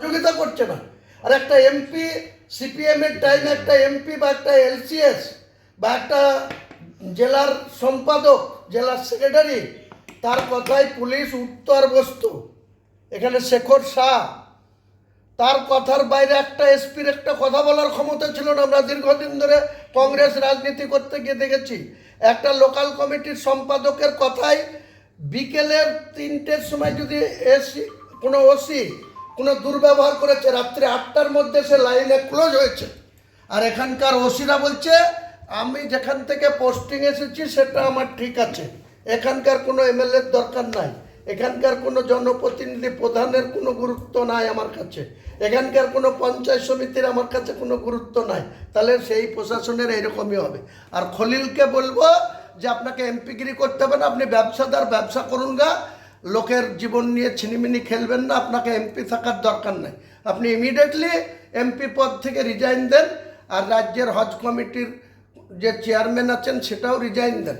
সহযোগিতা করছে না। আর একটা এমপি, সিপিএম এর টাইমে একটা এমপি বা একটা এলসিএস বা একটা জেলার সম্পাদক, জেলার সেক্রেটারি তার কথায় পুলিশ উত্তর বস্তু। এখানে শেখর শাহ। তার কথার বাইরে একটা এসপির একটা কথা বলার ক্ষমতা ছিল না। আমরা দীর্ঘদিন ধরে কংগ্রেস রাজনীতি করতে গিয়ে দেখেছি। একটা লোকাল কমিটির সম্পাদকের কথাই বিকেলের তিনটের সময় যদি এসি, কোনো ওসি কোনো দুর্ব্যবহার করেছে, রাত্রে আটটার মধ্যে সে লাইনে ক্লোজ হয়েছে। আর এখানকার ওসিরা বলছে, আমি যেখান থেকে পোস্টিং এসেছি, সেটা আমার ঠিক আছে। এখানকার কোনো এমএলএর দরকার নাই। এখানকার কোনো জনপ্রতিনিধি প্রধানের কোনো গুরুত্ব নাই আমার কাছে। এখানকার কোনো পঞ্চায়েত সমিতির আমার কাছে কোনো গুরুত্ব নাই। তাহলে সেই প্রশাসনের এইরকমই হবে। আর খলিলকে বলব যে, আপনাকে এমপিগিরি করতে হবে না, আপনি ব্যবসাদার, ব্যবসা করুন গা। লোকের জীবন নিয়ে ছিনিমিনি খেলবেন না, আপনাকে এমপি থাকার দরকার নাই। আপনি ইমিডিয়েটলি এমপি পদ থেকে রিজাইন দেন আর রাজ্যের হজ কমিটির যে চেয়ারম্যান আছেন, সেটাও রিজাইন দেন।